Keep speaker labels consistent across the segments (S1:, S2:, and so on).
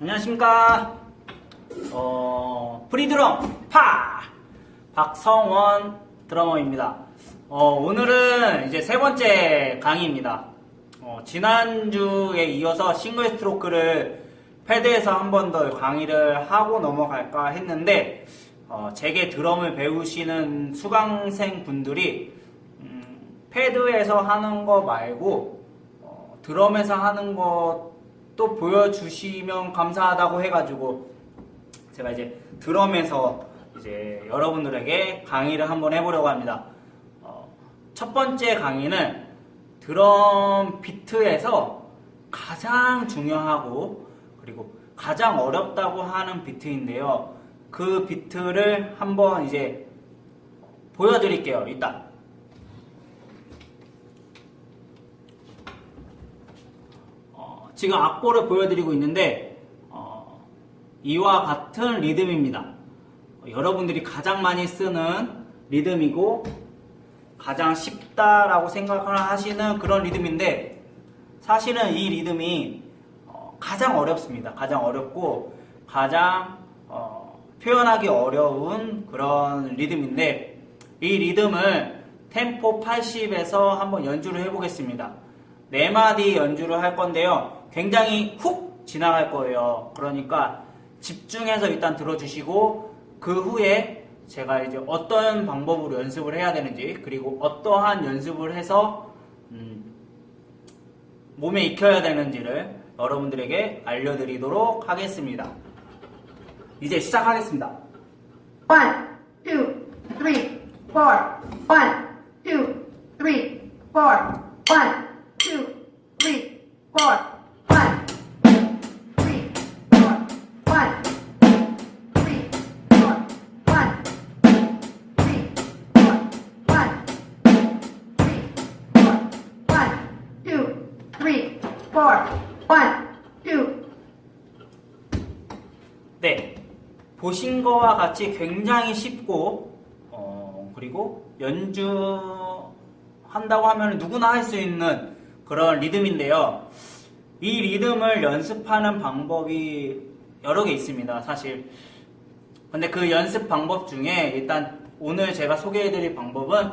S1: 안녕하십니까. 어, 프리드럼 파! 박성원 드러머입니다. 어, 오늘은 이제 세 번째 강의입니다. 어, 지난주에 이어서 싱글 스트로크를 패드에서 한 번 더 강의를 하고 넘어갈까 했는데, 어, 제게 드럼을 배우시는 수강생 분들이, 음, 패드에서 하는 거 말고, 어, 드럼에서 하는 것 도 보여주시면 감사하다고 해가지고 제가 이제 드럼에서 이제 여러분들에게 강의를 한번 해보려고 합니다. 어, 첫 번째 강의는 드럼 비트에서 가장 중요하고 그리고 가장 어렵다고 하는 비트인데요. 그 비트를 한번 이제 보여드릴게요. 일단. 어, 지금 악보를 보여드리고 있는데 어, 이와 같은 리듬입니다. 어, 여러분들이 가장 많이 쓰는 리듬이고 가장 쉽다라고 생각을 하시는 그런 리듬인데 사실은 이 리듬이 어, 가장 어렵습니다. 가장 어렵고 가장 어, 표현하기 어려운 그런 리듬인데 이 리듬을 템포 80에서 한번 연주를 해보겠습니다. 네 마디 연주를 할 건데요. 굉장히 훅 지나갈 거예요. 그러니까 집중해서 일단 들어주시고 그 후에 제가 이제 어떤 방법으로 연습을 해야 되는지 그리고 어떠한 연습을 해서 음 몸에 익혀야 되는지를 여러분들에게 알려드리도록 하겠습니다. 이제 시작하겠습니다.
S2: 1, 2, 3, 4 1, 2, 3, 4 1,
S1: 네. 보신 거와 같이 굉장히 쉽고, 어, 그리고 연주한다고 하면 누구나 할 수 있는 그런 리듬인데요. 이 리듬을 연습하는 방법이 여러 개 있습니다, 사실. 근데 그 연습 방법 중에 일단 오늘 제가 소개해드릴 방법은,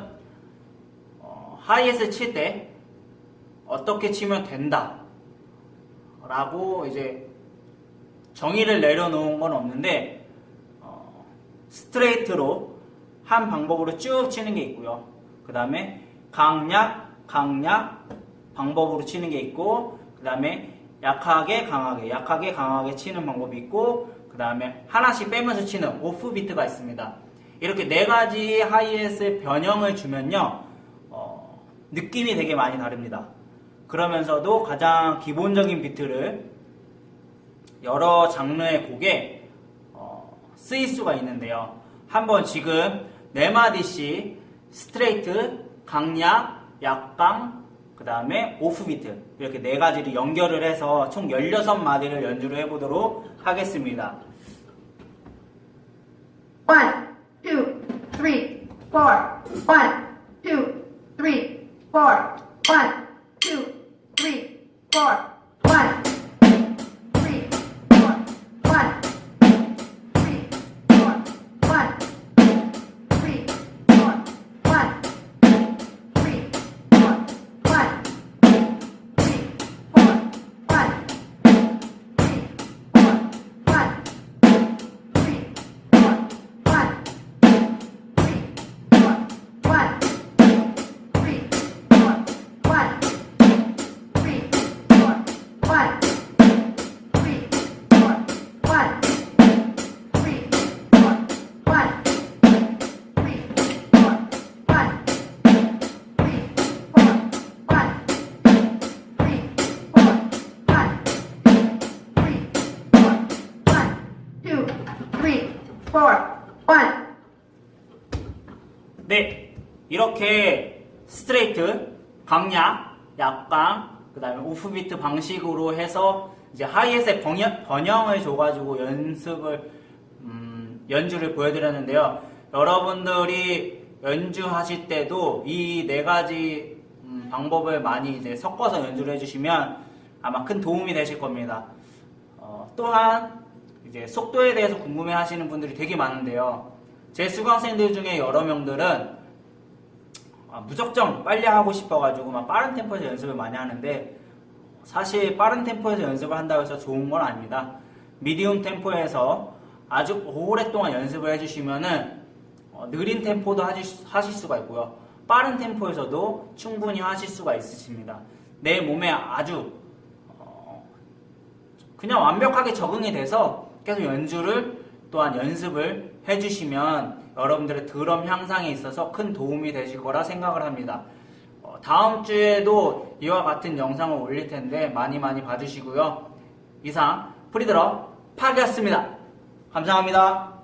S1: 어, 하이햇을 칠 때 어떻게 치면 된다. 라고 이제 정의를 내려놓은 건 없는데 어, 스트레이트로 한 방법으로 쭉 치는 게 있고요. 그 다음에 강약, 강약 방법으로 치는 게 있고 그 다음에 약하게, 강하게, 약하게, 강하게 치는 방법이 있고 그 다음에 하나씩 빼면서 치는 오프 비트가 있습니다. 이렇게 네 가지 하이햇의 변형을 주면요 어, 느낌이 되게 많이 다릅니다. 그러면서도 가장 기본적인 비트를 여러 장르의 곡에 어, 쓰일 수가 있는데요. 한번 지금 네 마디씩 스트레이트, 강약, 약강, 그 다음에 오프비트 이렇게 네 가지를 연결을 해서 총 16마디를 연주를 해보도록 하겠습니다.
S2: One, two, three, four. One, two, three, four. One, two, three, four. One, three, four. One.
S1: 네, 이렇게 스트레이트, 강약, 약강, 그 다음에 오프비트 방식으로 해서 이제 하이햇의 번역, 번영 을 줘가지고 연습을, 음, 연주를 보여드렸는데요. 여러분들이 연주하실 때도 이 네 가지 음, 방법을 많이 이제 섞어서 연주를 해주시면 아마 큰 도움이 되실 겁니다. 어, 또한 이제 속도에 대해서 궁금해 하시는 분들이 되게 많은데요. 제 수강생들 중에 여러 명들은 아, 무작정 빨리 하고 싶어가지고 막 빠른 템포에서 연습을 많이 하는데 사실 빠른 템포에서 연습을 한다고 해서 좋은 건 아닙니다. 미디움 템포에서 아주 오랫동안 연습을 해주시면은 어, 느린 템포도 하실, 하실 수가 있고요. 빠른 템포에서도 충분히 하실 수가 있으십니다. 내 몸에 아주 어, 그냥 완벽하게 적응이 돼서 계속 연주를 또한 연습을 해주시면 여러분들의 드럼 향상에 있어서 큰 도움이 되실 거라 생각을 합니다. 어, 다음 주에도 이와 같은 영상을 올릴 텐데 많이 많이 봐주시고요. 이상 프리드럼 파기였습니다. 감사합니다.